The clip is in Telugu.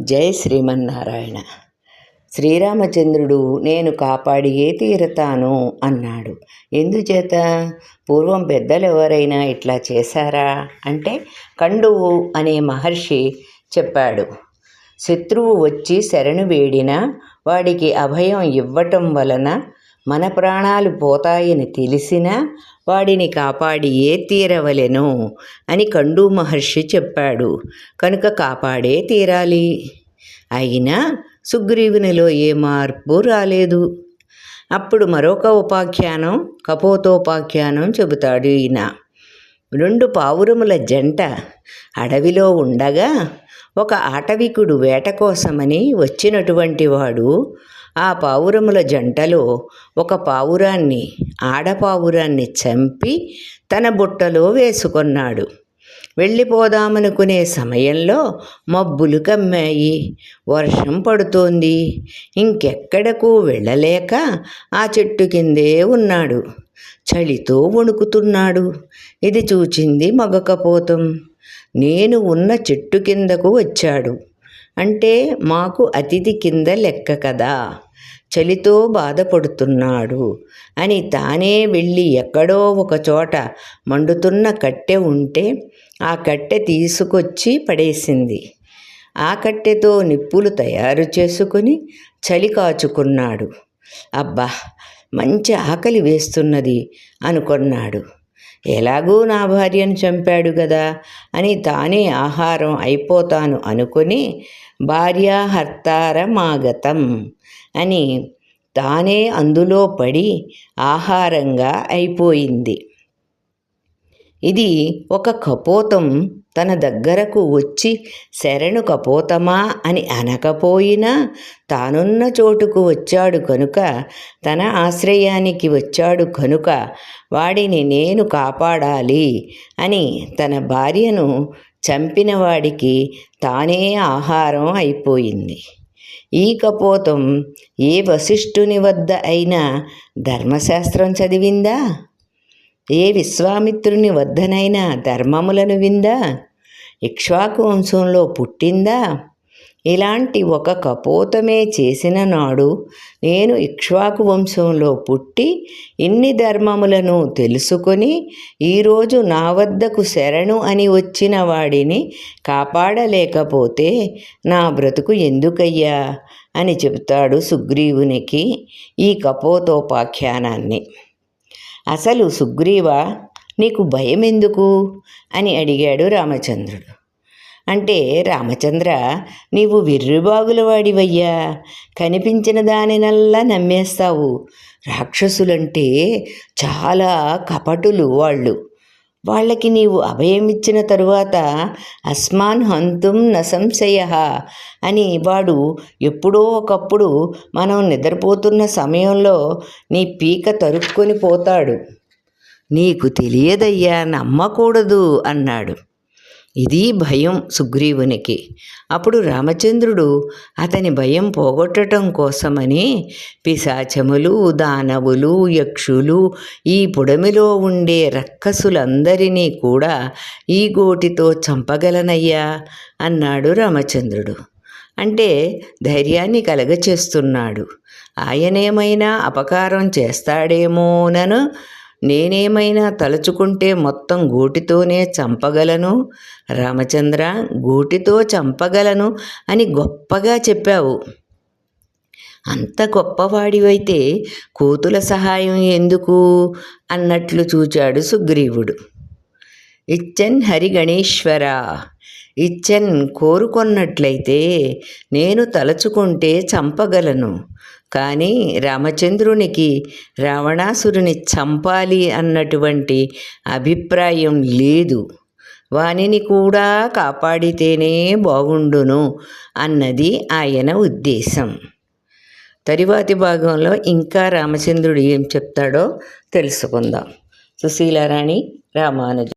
జై శ్రీమన్నారాయణ. శ్రీరామచంద్రుడు నేను కాపాడియే తీరతాను అన్నాడు. ఎందుచేత? పూర్వం పెద్దలు ఎవరైనా ఇట్లా చేశారా? అంటే కండువు అనే మహర్షి చెప్పాడు. శత్రువు వచ్చి శరణు వేడిన వాడికి అభయం ఇవ్వటం వలన మన ప్రాణాలు పోతాయని తెలిసినా వాడిని కాపాడి ఏ తీరవలెను అని కండు మహర్షి చెప్పాడు. కనుక కాపాడే తీరాలి. అయినా సుగ్రీవునిలో ఏ మార్పు రాలేదు. అప్పుడు మరొక ఉపాఖ్యానం కపోతోపాఖ్యానం చెబుతాడు ఈయన. రెండు పావురముల జంట అడవిలో ఉండగా ఒక ఆటవికుడు వేట కోసమని వచ్చినటువంటి వాడు ఆ పావురముల జంటలో ఒక పావురాన్ని ఆడపావురాన్ని చంపి తన బుట్టలో వేసుకున్నాడు. వెళ్ళిపోదామనుకునే సమయంలో మబ్బులు కమ్మాయి. వర్షం పడుతోంది. ఇంకెక్కడకు వెళ్ళలేక ఆ చెట్టు కిందే ఉన్నాడు. చలితో వణుకుతున్నాడు. ఇది చూచింది మగకపోతం. నేను ఉన్న చెట్టు కిందకు వచ్చాడు. అంటే మాకు అతిథి కింద లెక్క కదా? చలితో బాధపడుతున్నాడు అని తానే వెళ్ళి ఎక్కడో ఒకచోట మండుతున్న కట్టె ఉంటే ఆ కట్టె తీసుకొచ్చి పడేసింది. ఆ కట్టెతో నిప్పులు తయారు చేసుకొని చలి కాచుకున్నాడు. అబ్బా మంచి ఆకలి వేస్తున్నది అనుకున్నాడు. ఎలాగూ నా భార్యను చంపాడు కదా అని తానే ఆహారం అయిపోతాను అనుకుని భార్యాహర్తారమాగతం అని తానే అందులో పడి ఆహారంగా అయిపోయింది. ఇది ఒక కపోతం. తన దగ్గరకు వచ్చి శరణు కపోతమా? అని అనకపోయినా తానున్న చోటుకు వచ్చాడు కనుక తన ఆశ్రయానికి వచ్చాడు కనుక వాడిని నేను కాపాడాలి అని తన భార్యను చంపిన వాడికి తానే ఆహారం అయిపోయింది. ఈ కపోతం ఏ వశిష్ఠుని వద్ద అయినా ధర్మశాస్త్రం చదివిందా? ఏ విశ్వామిత్రుని వద్దనైనా ధర్మములను విందా? ఇక్ష్వాకు వంశంలో పుట్టిందా? ఇలాంటి ఒక కపోతమే చేసిన నాడు నేను ఇక్ష్వాకు వంశంలో పుట్టి ఇన్ని ధర్మములను తెలుసుకొని ఈరోజు నా వద్దకు శరణు అని వచ్చిన వాడిని కాపాడలేకపోతే నా బ్రతుకు ఎందుకయ్యా? అని చెబుతాడు సుగ్రీవునికి ఈ కపోతోపాఖ్యానాన్ని. అసలు సుగ్రీవ నీకు భయం ఎందుకు అని అడిగాడు రామచంద్రుడు. అంటే రామచంద్ర నీవు విర్రుబాగుల వాడివయ్యా. కనిపించిన దానినల్లా నమ్మేస్తావు. రాక్షసులంటే చాలా కపటులు వాళ్ళు. వాళ్ళకి నీవు అభయం ఇచ్చిన తరువాత అస్మాన్ హంతుం నసంశయ అని వాడు ఎప్పుడో ఒకప్పుడు మనం నిద్రపోతున్న సమయంలో నీ పీక తరుక్కొని పోతాడు. నీకు తెలియదయ్యా నమ్మకూడదు అన్నాడు. ఇది భయం సుగ్రీవునికి. అప్పుడు రామచంద్రుడు అతని భయం పోగొట్టడం కోసమని పిశాచములు దానవులు యక్షులు ఈ పుడమిలో ఉండే రక్కసులందరినీ కూడా ఈ గోటితో చంపగలనయ్యా అన్నాడు రామచంద్రుడు. అంటే ధైర్యాన్ని కలగచేస్తున్నాడు. ఆయనేమైనా అపకారం చేస్తాడేమోనను నేనేమైనా తలుచుకుంటే మొత్తం గూటితోనే చంపగలను? రామచంద్ర గూటితో చంపగలను అని గొప్పగా చెప్పావు. అంత గొప్పవాడివైతే కూతుల సహాయం ఎందుకు? అన్నట్లు చూచాడు సుగ్రీవుడు. ఇచ్చన్ హరిగణేశ్వర! ఇచ్చన్ కోరుకొన్నట్లయితే నేను తలచుకుంటే చంపగలను. కానీ రామచంద్రునికి రావణాసురుని చంపాలి అన్నటువంటి అభిప్రాయం లేదు. వానిని కూడా కాపాడితేనే బాగుండును అన్నది ఆయన ఉద్దేశం. తరువాతి భాగంలో ఇంకా రామచంద్రుడు ఏం చెప్తాడో తెలుసుకుందాం. సుశీలారాణి రామానుజ